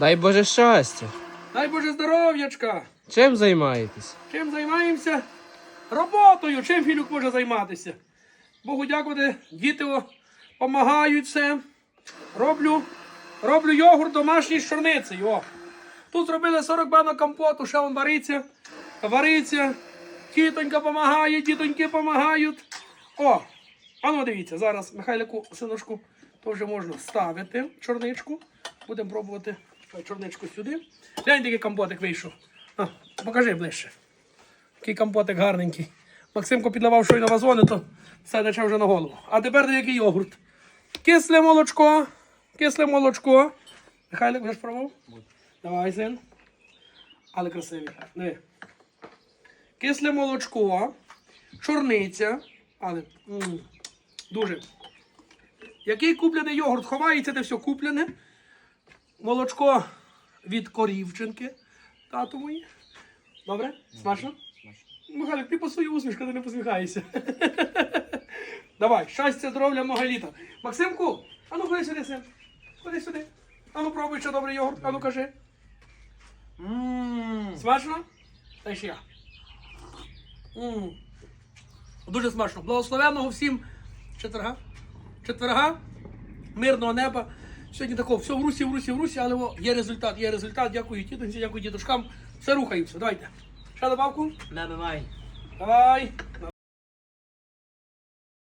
Дай Боже щастя. Дай Боже здоров'ячка! Чим займаєтесь? Чим займаємося? Роботою. Чим Філюк може займатися? Богу дякувати, діти допомагають все. Роблю, роблю йогурт домашній з чорницею. О. Тут зробили 40 банок компоту, ще он вариться, вариться. Тітонька допомагає, дітоньки допомагають. О, а ну дивіться, зараз Михайлику синочку то вже можна ставити чорничку. Будемо пробувати чорничку сюди. Глянь, який компотик вийшов. А, покажи ближче. Який компотик гарненький. Максимко підливав щойно вазони, то все тече вже на голову. А тепер деякий йогурт. Кисле молочко. Кисле молочко. Михайлик, вже ж? Давай, син. Але красивий. Диви. Кисле молочко. Чорниця. Але м, дуже. Який куплений йогурт? Ховається де все куплене. Молочко від корівчинки. Тату мої. Добре? Смачно? Михайлик, ти по свою усмішку, ти не посміхаєшся. Давай, щастя, здоров'я, много літа. Максимку, а ну ходи сюди, син. Ходи сюди. А ну пробуй, що добрий йогурт, а ну кажи. Ммм, смачно? Та ще я. Ммм. Дуже смачно. Благословенного всім четверга. Четверга. Мирного неба. Сьогодні такого, все в русі, в русі, в русі, але о, є результат, є результат. Дякую тітонці, дякую дідушкам. Все рухаємося. Давайте. Ще добавку? Набивай. Давай.